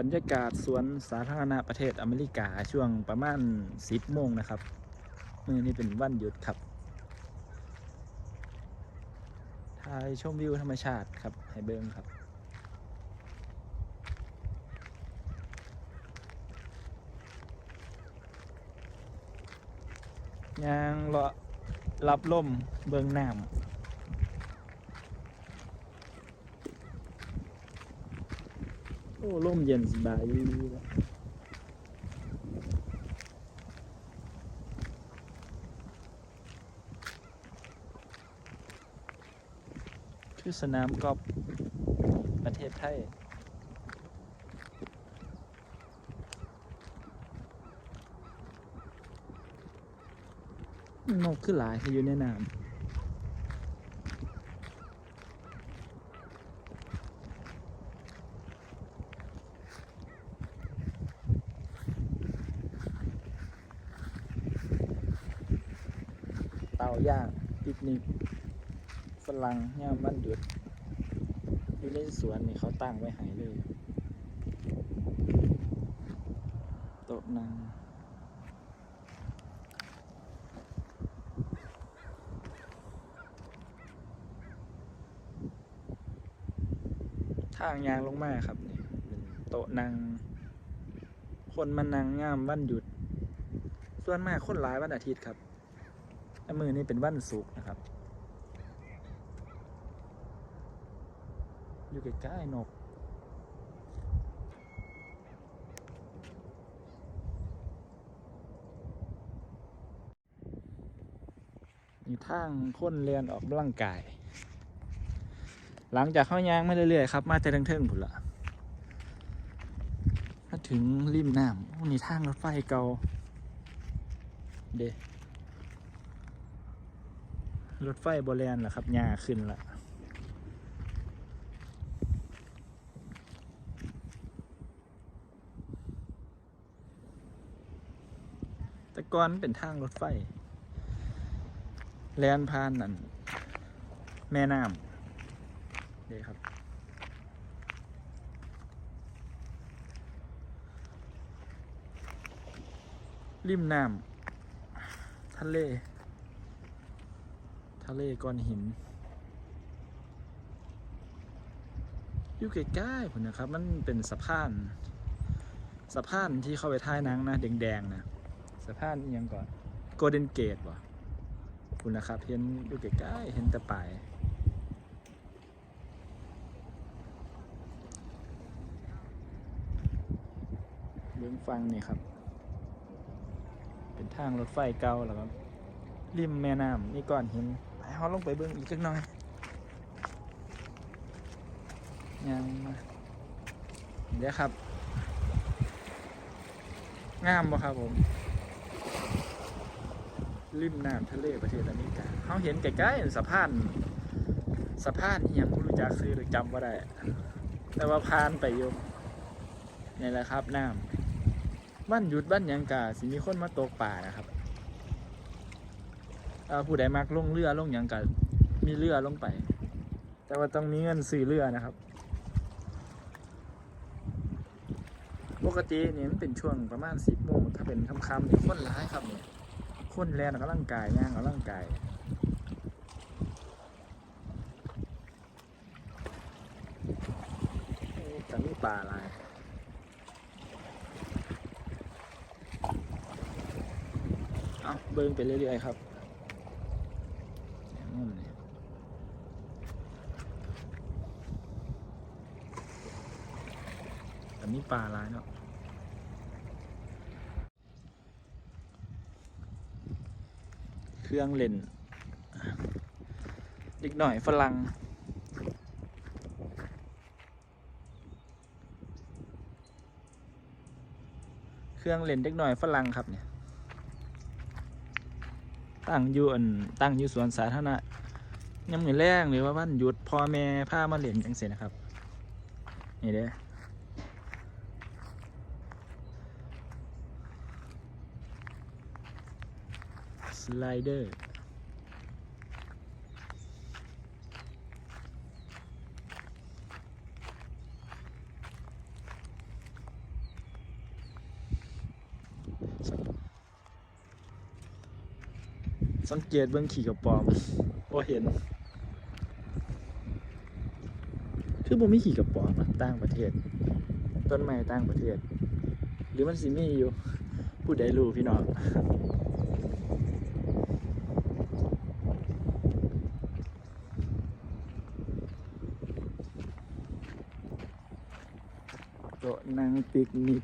บรรยากาศสวนสาธารณะประเทศอเมริกาช่วงประมาณ10โมงนะครับมือนี้เป็นวันหยุดครับถ่ายชมวิวธรรมชาติครับให้เบิ้งครับยางเลาะรับลมเบิงน้ำ โอ้ลมเย็นสบายดีเลยคือสนามกอล์ฟประเทศไทยนกคือหลายอยู่ในน้ำ เตาย่างปิกนิกฝรั่งย่ามวันหยุดอยู่ในสวนนี่เขาตั้งไว้ใหายเลยโต๊ะนั่งทางยางลงมาครับนี่เป็นโต๊ะนั่งคนมานั่งงามวันหยุด ส่วนมากคนหลายวันอาทิตย์ครับ มือนี้เป็นวันศุกร์นะครับ อยู่ใกล้ๆนกมีทางคนเรียนออกกำลังกาย หลังจากเข้ายางมาเรื่อยๆครับ มาแต่เทิงๆผุนละมาถึงริมน้ำนี่ทางรถไฟเก่า เด รถไฟโบแลนเหรอครับหญ้าขึ้นละแต่ก่อนเป็นทางรถไฟ แลนผ่านนั่น แม่น้ำนี่ครับริมน้ำทะเละเลก้อนหิน อยู่ใกล้ๆผมนะครับ มันเป็นสะพาน สะพานที่เข้าไปท้ายนังนะ แดงๆนะ สะพานยังก่อนโกลเด้นเกตวะคุณนะครับ เห็นอยู่ใกล้ๆเห็นแต่ปลายเบื้องฟังนี่ครับ เป็นทางรถไฟเก่าแล้วก็ริมแม่น้ำนี่ก่อนห็น เขาลงไปเบื้องอีกจักหน่อยยังมาเดี๋ยวครับงามบ่ครับผมริมน้ำทะเลประเทศอเมริกาเขาเห็นใกล้ๆสะพานสะพานอย่างไม่รู้จักซื้อหรือจำว่าได้แต่ว่าผ่านไปอยู่นี่แหละครับน้ำบ้านหยุดบ้านยังกาสิมีคนมาตกป่านะครับ ผู้ใดมักลงเรือลงหยังกามีเรือลงไป แต่ว่าต้องมีเงินซื้อเรือนะครับ ปกตินี่มันเป็นช่วงประมาณสิบโมงถ้าเป็นค่ำๆเนี่ยคนร้ายครับเนี่ยคนแลนกกำลังกายย่างกกำลังกายโอ้แต่มีป่าหลายเอาเบิ้งไปเรื่อยๆครับอืม แต่ปลาหลายเนาะเครื่องเล่นเด็กหน่อยฝรั่งเครื่องเล่นเด็กหน่อยฝรั่งครับเนี่ยตั้งอยู่อันตั้งอยู่สวนสาธารณะยามมือแรงหรือว่าวันหยุดพ่อแม่พามาเล่นจังซี่นะครับนี่เด้อ ไลเดอร์สังเกตเบื้องขี่กับปอมพอเห็น คือผมไม่ขี่กับปอมต่างประเทศ ต้นไม้ต่างประเทศ หรือมันสิมีอยู่พูดได้รู้พี่น้อง โต๊ะนั่งปิกนิก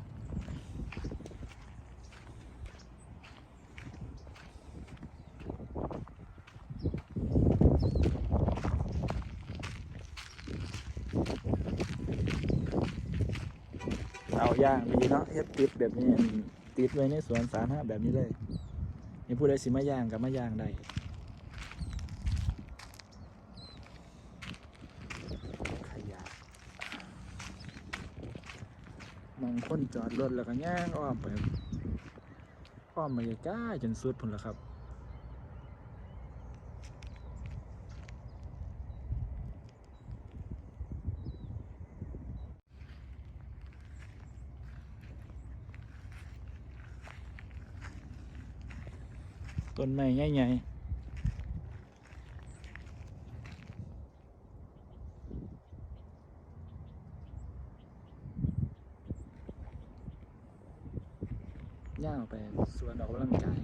เอาอย่างดีเนาะเฮ็ดติดแบบนี้ ติดไว้ในสวนสาธารณะแบบนี้เลยนี่ผู้ใดสิมาย่างกับมาย่างได้ขยะ มองคนจอดรถแล้วก็ย่างอ้อมไปอ้อมมาใกล้จนสุดพุ่นแล้วครับต้นไม้ใหญ่ๆ ย่างออกไปสวนออกกำลังกาย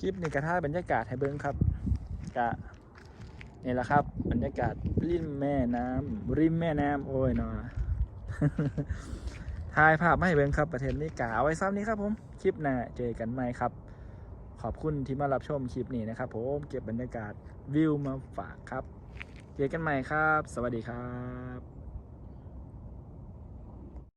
คลิปนี้กระท่าบรรยากาศให้เบิ้งครับกะนี่แหละครับ บรรยากาศริมแม่น้ำริมแม่น้ำโอ้ยเนาะถ่ายภาพมาให้เบิ้งครับ ประเทศอเมริกาเอาไว้ซ้ำนี้ครับผมคลิปหน้าเจอกันใหม่ครับ ขอบคุณที่มารับชมคลิปนี้นะครับ ผมเก็บบรรยากาศวิวมาฝากครับ เจอกันใหม่ครับ สวัสดีครับ